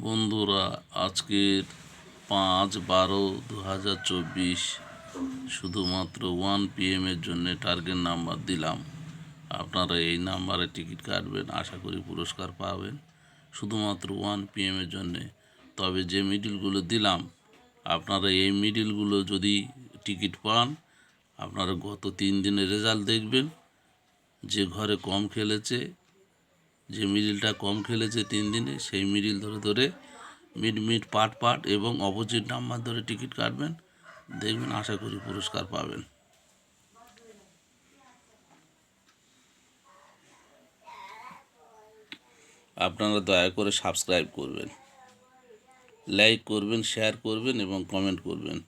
বন্ধুরা, আজকের পাঁচ বারো দু হাজার চব্বিশ শুধুমাত্র ওয়ান পিএমের জন্য টার্গেট নাম্বার দিলাম। আপনারা এই নাম্বারে টিকিট কাটবেন, আশা করি পুরস্কার পাবেন। শুধুমাত্র ওয়ান পিএমের জন্যে। তবে যে মিডিলগুলো দিলাম, আপনারা এই মিডিলগুলো যদি টিকিট পান, আপনারা গত তিন দিনের রেজাল্ট দেখবেন। যে ঘরে কম খেলেছে যে মিডিলটা কম খেলেছে তিন দিনে, সেই মিডিল ধরে ধরে মিড মিড পার্ট পার্ট এবং অপোজিট নাম্বার ধরে টিকিট কাটবেন। দেখবেন, আশা করি পুরস্কার পাবেন। আপনারা দয়া করে সাবস্ক্রাইব করবেন। লাইক করবেন, শেয়ার করবেন এবং কমেন্ট করবেন।